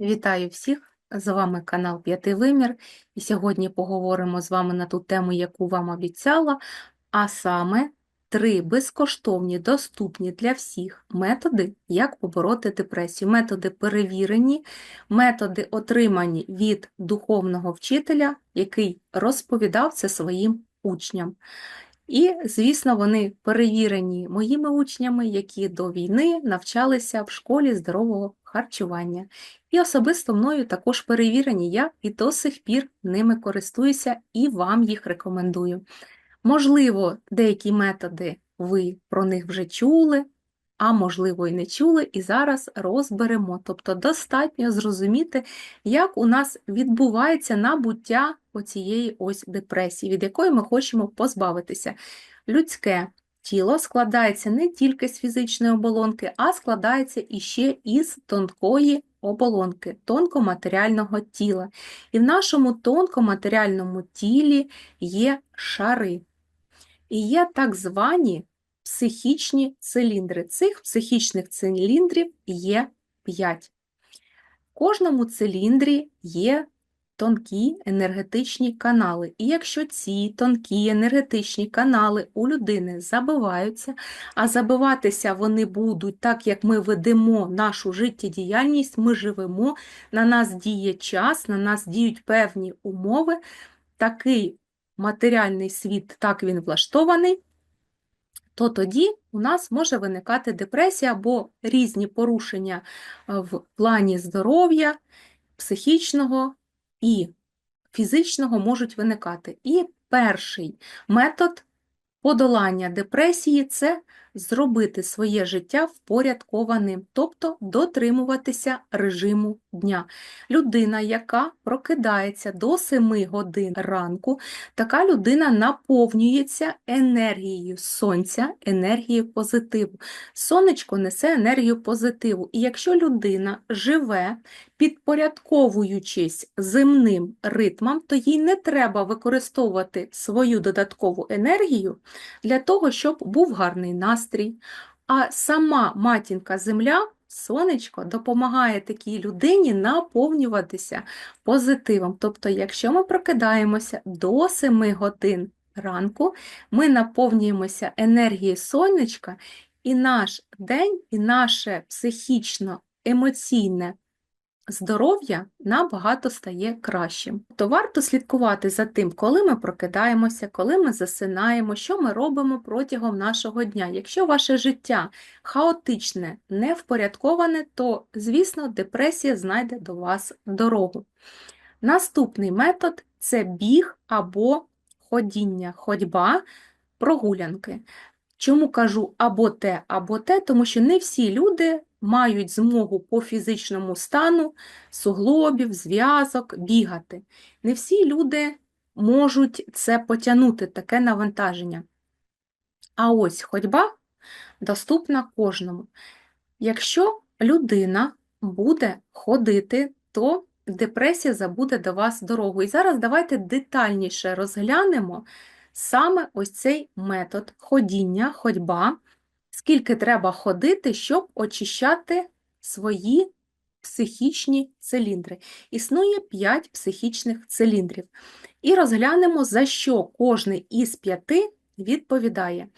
Вітаю всіх! З вами канал П'ятий Вимір, і сьогодні поговоримо з вами на ту тему, яку вам обіцяла, а саме три безкоштовні, доступні для всіх методи, як побороти депресію. Методи перевірені, методи отримані від духовного вчителя, який розповідав це своїм учням. І, звісно, вони перевірені моїми учнями, які до війни навчалися в школі здорового харчування. І особисто мною також перевірені, я і до сих пір ними користуюся і вам їх рекомендую. Можливо, деякі методи ви про них вже чули, а можливо і не чули, і зараз розберемо. Тобто достатньо зрозуміти, як у нас відбувається набуття оцієї ось депресії, від якої ми хочемо позбавитися. Людське тіло складається не тільки з фізичної оболонки, а складається іще із тонкої оболонки, тонкоматеріального тіла. І в нашому тонкоматеріальному тілі є шари. І є так звані психічні циліндри. Цих психічних циліндрів є 5. В кожному циліндрі є тонкі енергетичні канали. І якщо ці тонкі енергетичні канали у людини забиваються, а забиватися вони будуть так, як ми ведемо нашу життєдіяльність, ми живемо, на нас діє час, на нас діють певні умови, такий матеріальний світ, так він влаштований, то тоді у нас може виникати депресія або різні порушення е, в плані здоров'я, психічного і фізичного можуть виникати. І перший метод подолання депресії це зробити своє життя впорядкованим, тобто дотримуватися режиму дня. Людина, яка прокидається до 7 годин ранку, така людина наповнюється енергією сонця, енергією позитиву. Сонечко несе енергію позитиву. І якщо людина живе, підпорядковуючись земним ритмам, то їй не треба використовувати свою додаткову енергію для того, щоб був гарний настрій. А сама матінка Земля, сонечко, допомагає такій людині наповнюватися позитивом. Тобто, якщо ми прокидаємося до 7 годин ранку, ми наповнюємося енергією сонечка, і наш день, і наше психічно-емоційне здоров'я набагато стає кращим. То варто слідкувати за тим, коли ми прокидаємося, коли ми засинаємо, що ми робимо протягом нашого дня. Якщо ваше життя хаотичне, невпорядковане, то, звісно, депресія знайде до вас дорогу. Наступний метод це біг або ходіння, ходьба, прогулянки. Чому кажу або те, або те, тому що не всі люди мають змогу по фізичному стану, суглобів, зв'язок бігати. Не всі люди можуть це потягнути, таке навантаження. А ось ходьба доступна кожному. Якщо людина буде ходити, то депресія забуде до вас дорогу. І зараз давайте детальніше розглянемо саме ось цей метод ходіння, ходьба, скільки треба ходити, щоб очищати свої психічні циліндри. Існує 5 психічних циліндрів. І розглянемо, за що кожний із п'яти відповідає.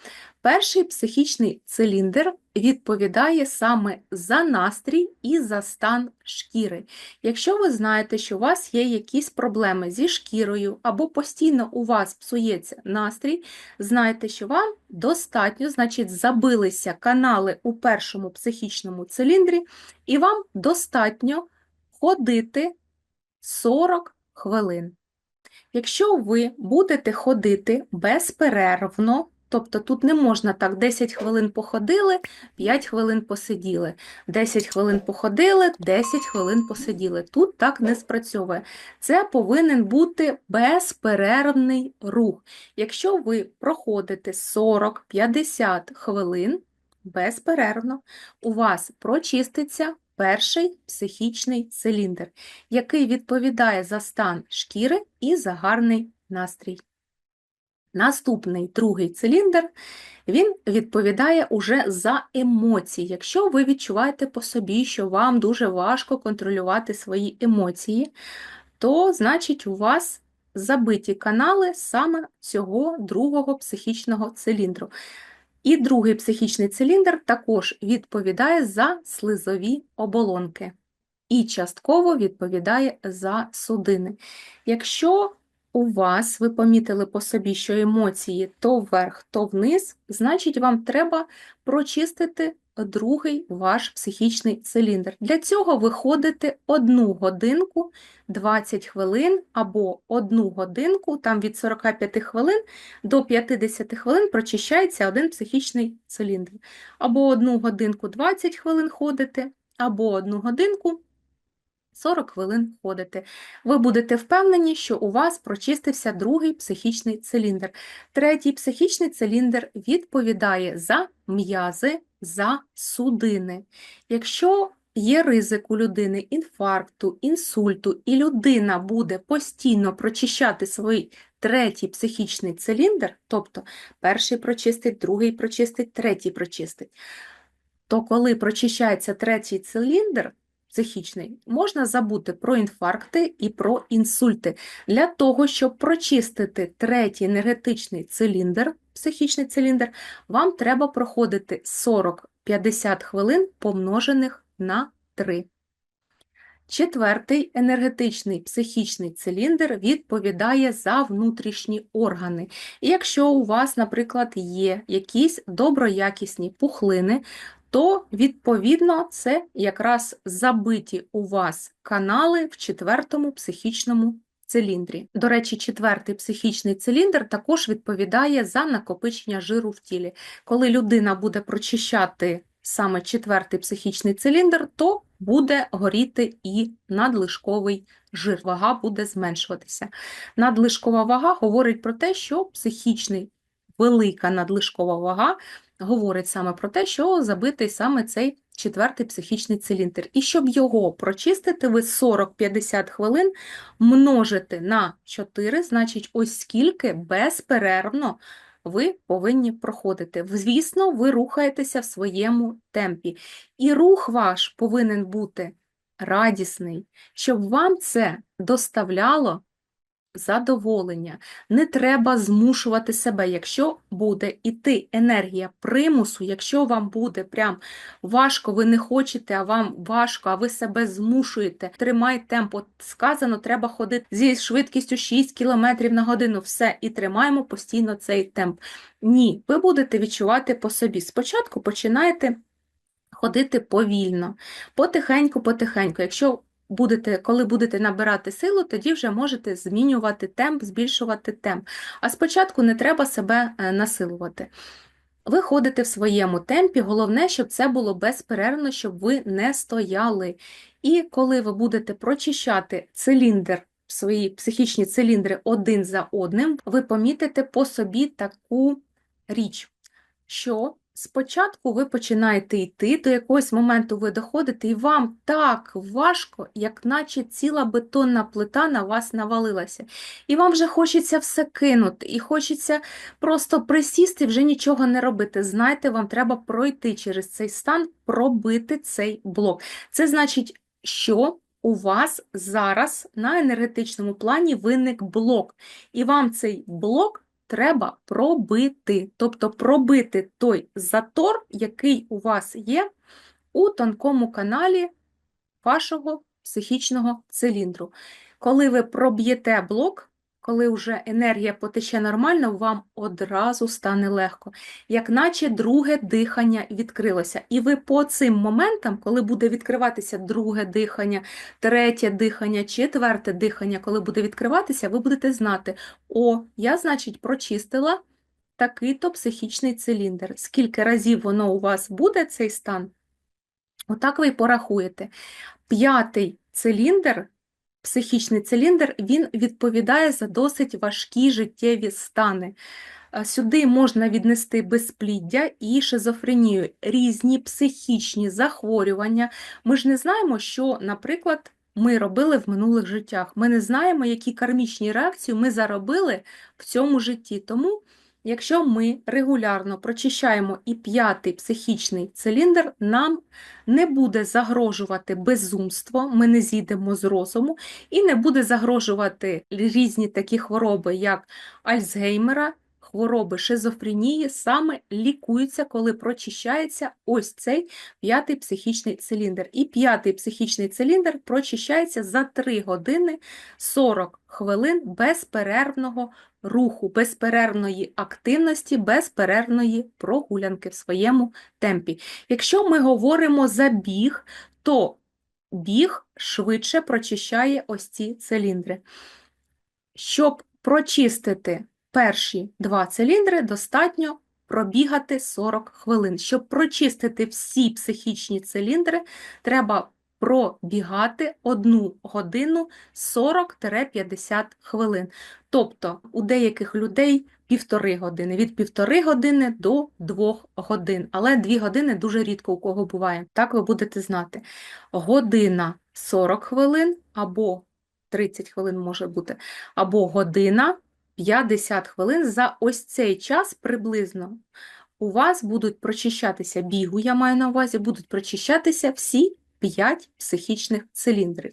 Перший психічний циліндр відповідає саме за настрій і за стан шкіри. Якщо ви знаєте, що у вас є якісь проблеми зі шкірою, або постійно у вас псується настрій, знайте, що вам достатньо, значить, забилися канали у першому психічному циліндрі, і вам достатньо ходити 40 хвилин. Якщо ви будете ходити безперервно, тобто тут не можна так 10 хвилин походили, 5 хвилин посиділи, 10 хвилин походили, 10 хвилин посиділи. Тут так не спрацьовує. Це повинен бути безперервний рух. Якщо ви проходите 40-50 хвилин безперервно, у вас прочиститься перший психічний циліндр, який відповідає за стан шкіри і за гарний настрій. Наступний другий циліндр, він відповідає уже за емоції. Якщо ви відчуваєте по собі, що вам дуже важко контролювати свої емоції, то значить у вас забиті канали саме цього другого психічного циліндру. І другий психічний циліндр також відповідає за слизові оболонки і частково відповідає за судини. Якщо у вас ви помітили по собі, що емоції то вверх, то вниз, значить вам треба прочистити другий ваш психічний циліндр. Для цього ви ходите одну годинку 20 хвилин або одну годинку, там від 45 хвилин до 50 хвилин прочищається один психічний циліндр. Або одну годинку 20 хвилин ходите, або одну годинку 40 хвилин ходите. Ви будете впевнені, що у вас прочистився другий психічний циліндр. Третій психічний циліндр відповідає за м'язи, за судини. Якщо є ризик у людини інфаркту, інсульту, і людина буде постійно прочищати свій третій психічний циліндр, тобто перший прочистить, другий прочистить, третій прочистить, то коли прочищається третій циліндр, психічний, можна забути про інфаркти і про інсульти. Для того, щоб прочистити третій енергетичний циліндр, психічний циліндр, вам треба проходити 40-50 хвилин, помножених на 3. Четвертий енергетичний психічний циліндр відповідає за внутрішні органи. І якщо у вас, наприклад, є якісь доброякісні пухлини, то, відповідно, це якраз забиті у вас канали в четвертому психічному циліндрі. До речі, четвертий психічний циліндр також відповідає за накопичення жиру в тілі. Коли людина буде прочищати саме четвертий психічний циліндр, то буде горіти і надлишковий жир, вага буде зменшуватися. Надлишкова вага говорить про те, що психічний велика надлишкова вага говорить саме про те, що забитий саме цей четвертий психічний циліндр. І щоб його прочистити, ви 40-50 хвилин множите на 4, значить, ось скільки безперервно ви повинні проходити. Звісно, ви рухаєтеся в своєму темпі. І рух ваш повинен бути радісний, щоб вам це доставляло задоволення. Не треба змушувати себе, якщо буде іти енергія примусу, якщо вам буде прям важко, ви не хочете, а вам важко, а ви себе змушуєте, тримай темп. От сказано, треба ходити зі швидкістю 6 км на годину, все, і тримаємо постійно цей темп. Ні, ви будете відчувати по собі. Спочатку починаєте ходити повільно, потихеньку-потихеньку. Якщо будете, коли будете набирати силу, тоді вже можете змінювати темп, збільшувати темп. А спочатку не треба себе е, насилувати. Ви ходите в своєму темпі, головне, щоб це було безперервно, щоб ви не стояли. І коли ви будете прочищати циліндр, свої психічні циліндри один за одним, ви помітите по собі таку річ, що Спочатку ви починаєте йти, до якогось моменту ви доходите, і вам так важко, як наче ціла бетонна плита на вас навалилася. І вам вже хочеться все кинути, і хочеться просто присісти вже нічого не робити. Знаєте, вам треба пройти через цей стан, пробити цей блок. Це значить, що у вас зараз на енергетичному плані виник блок, і вам цей блок треба пробити. Тобто пробити той затор, який у вас є у тонкому каналі вашого психічного циліндру. Коли ви проб'єте блок, коли вже енергія потече нормально, вам одразу стане легко, як наче друге дихання відкрилося. І ви по цим моментам, коли буде відкриватися друге дихання, третє дихання, четверте дихання, коли буде відкриватися, ви будете знати, о, я, значить, прочистила такий-то психічний циліндр. Скільки разів воно у вас буде, цей стан? Отак ви і порахуєте. П'ятий циліндр психічний циліндр він відповідає за досить важкі життєві стани. Сюди можна віднести безпліддя і шизофренію, різні психічні захворювання. Ми ж не знаємо, що, наприклад, ми робили в минулих життях. Ми не знаємо, які кармічні реакції ми заробили в цьому житті. Тому, якщо ми регулярно прочищаємо і п'ятий психічний циліндр, нам не буде загрожувати безумство, ми не зійдемо з розуму, і не буде загрожувати різні такі хвороби, як Альцгеймера, хвороби шизофренії, саме лікуються, коли прочищається ось цей п'ятий психічний циліндр. І п'ятий психічний циліндр прочищається за 3 години 40 хвилин безперервного руху, безперервної активності, безперервної прогулянки в своєму темпі. Якщо ми говоримо за біг, то біг швидше прочищає ось ці циліндри. Щоб прочистити перші два циліндри, достатньо пробігати 40 хвилин. Щоб прочистити всі психічні циліндри, треба пробігати 1 годину 40-50 хвилин. Тобто у деяких людей півтори години, від півтори години до двох годин. Але дві години дуже рідко у кого буває. Так ви будете знати. Година 40 хвилин або 30 хвилин може бути, або година 50 хвилин за ось цей час приблизно. У вас будуть прочищатися бігу, я маю на увазі, будуть прочищатися всі 5 психічних циліндрів.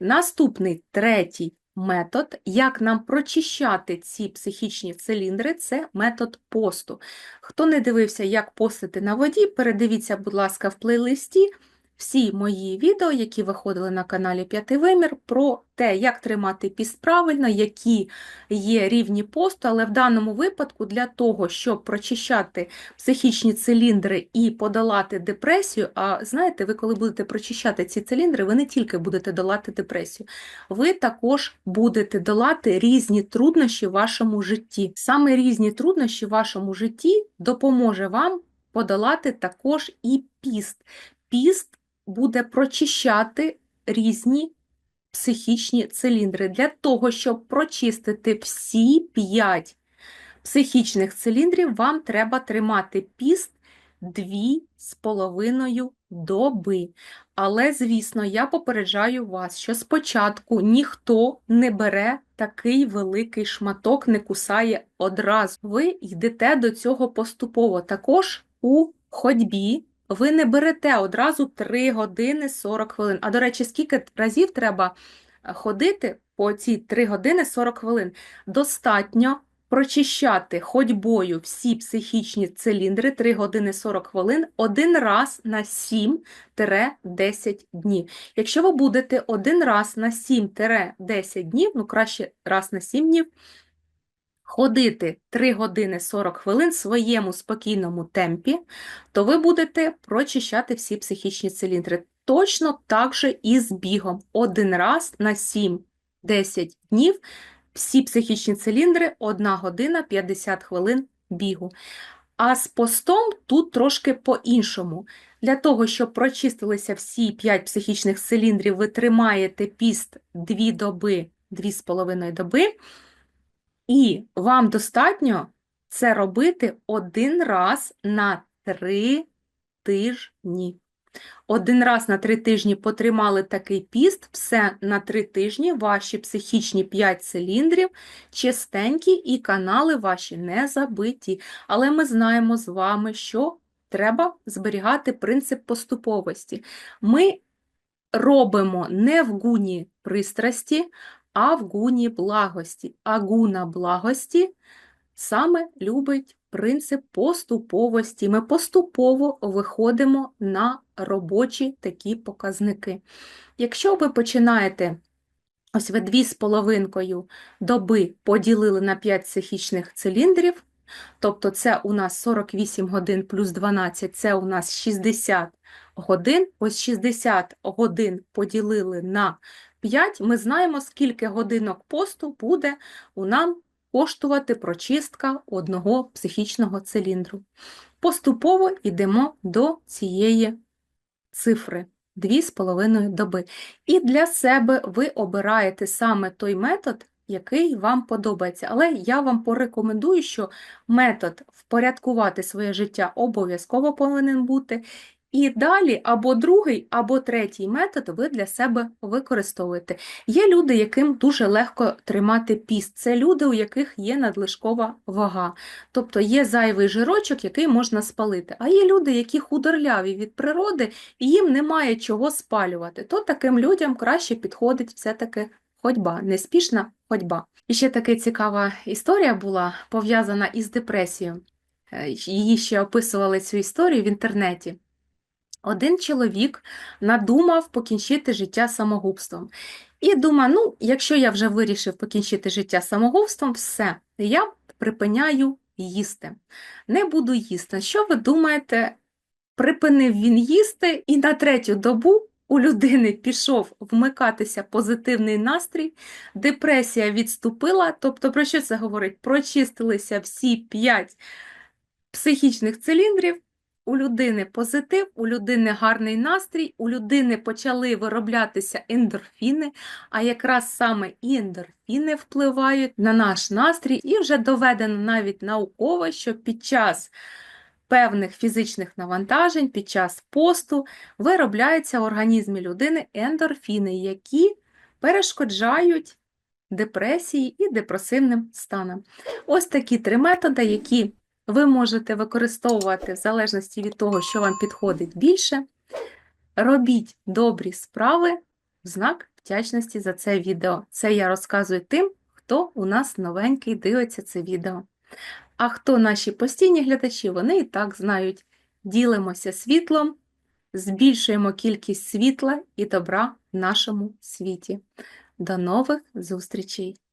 Наступний третій метод, як нам прочищати ці психічні циліндри, це метод посту. Хто не дивився, як постити на воді, передивіться, будь ласка, в плейлисті всі мої відео, які виходили на каналі П'ятий Вимір, про те, як тримати піст правильно, які є рівні посту, але в даному випадку для того, щоб прочищати психічні циліндри і подолати депресію, а знаєте, ви коли будете прочищати ці циліндри, ви не тільки будете долати депресію, ви також будете долати різні труднощі в вашому житті. Саме різні труднощі в вашому житті допоможе вам подолати також і піст. Піст буде прочищати різні психічні циліндри. Для того, щоб прочистити всі 5 психічних циліндрів, вам треба тримати піст 2,5 доби. Але, звісно, я попереджаю вас, що спочатку ніхто не бере такий великий шматок, не кусає одразу. Ви йдете до цього поступово. Також у ходьбі ви не берете одразу 3 години 40 хвилин. А, до речі, скільки разів треба е, ходити по ці 3 години 40 хвилин? Достатньо прочищати ходьбою всі психічні циліндри 3 години 40 хвилин один раз на 7-10 днів. Якщо ви будете один раз на 7-10 днів, ну краще раз на 7 днів, ходити 3 години 40 хвилин в своєму спокійному темпі, то ви будете прочищати всі психічні циліндри. Точно так же і з бігом. Один раз на 7-10 днів всі психічні циліндри 1 година 50 хвилин бігу. А з постом тут трошки по-іншому. Для того, щоб прочистилися всі 5 психічних циліндрів, ви тримаєте піст 2 доби, 2,5 доби. І вам достатньо це робити один раз на три тижні. Один раз на три тижні потримали такий піст, все на три тижні ваші психічні 5 циліндрів чистенькі і канали ваші не забиті. Але ми знаємо з вами, що треба зберігати принцип поступовості. Ми робимо не в гуні пристрасті, а в благості. А гуна благості саме любить принцип поступовості. Ми поступово виходимо на робочі такі показники. Якщо ви починаєте, ось ви дві з половинкою доби поділили на 5 психічних циліндрів, тобто це у нас 48 годин плюс 12, це у нас 60 годин. Ось 60 годин поділили на 5, ми знаємо, скільки годинок посту буде у нам коштувати прочистка одного психічного циліндру. Поступово йдемо до цієї цифри 2,5 доби. І для себе ви обираєте саме той метод, який вам подобається. Але я вам порекомендую, що метод впорядкувати своє життя обов'язково повинен бути. І далі або другий, або третій метод ви для себе використовуєте. Є люди, яким дуже легко тримати піст. Це люди, у яких є надлишкова вага. Тобто є зайвий жирочок, який можна спалити. А є люди, які худорляві від природи, і їм немає чого спалювати. То таким людям краще підходить все-таки ходьба, неспішна ходьба. І ще така цікава історія була пов'язана із депресією. Е, Її ще описували цю історію в інтернеті. Один чоловік надумав покінчити життя самогубством. І думає, ну, якщо я вже вирішив покінчити життя самогубством, все, я припиняю їсти. Не буду їсти. Що ви думаєте? Припинив він їсти, і на третю добу у людини пішов вмикатися позитивний настрій, депресія відступила. Тобто, про що це говорить? Прочистилися всі п'ять психічних циліндрів. У людини позитив, у людини гарний настрій, у людини почали вироблятися ендорфіни, а якраз саме і ендорфіни впливають на наш настрій, і вже доведено навіть науково, що під час певних фізичних навантажень, під час посту виробляються в організмі людини ендорфіни, які перешкоджають депресії і депресивним станам. Ось такі три методи, які ви можете використовувати в залежності від того, що вам підходить більше. Робіть добрі справи в знак вдячності за це відео. Це я розказую тим, хто у нас новенький дивиться це відео. А хто наші постійні глядачі, вони і так знають. Ділимося світлом, збільшуємо кількість світла і добра в нашому світі. До нових зустрічей!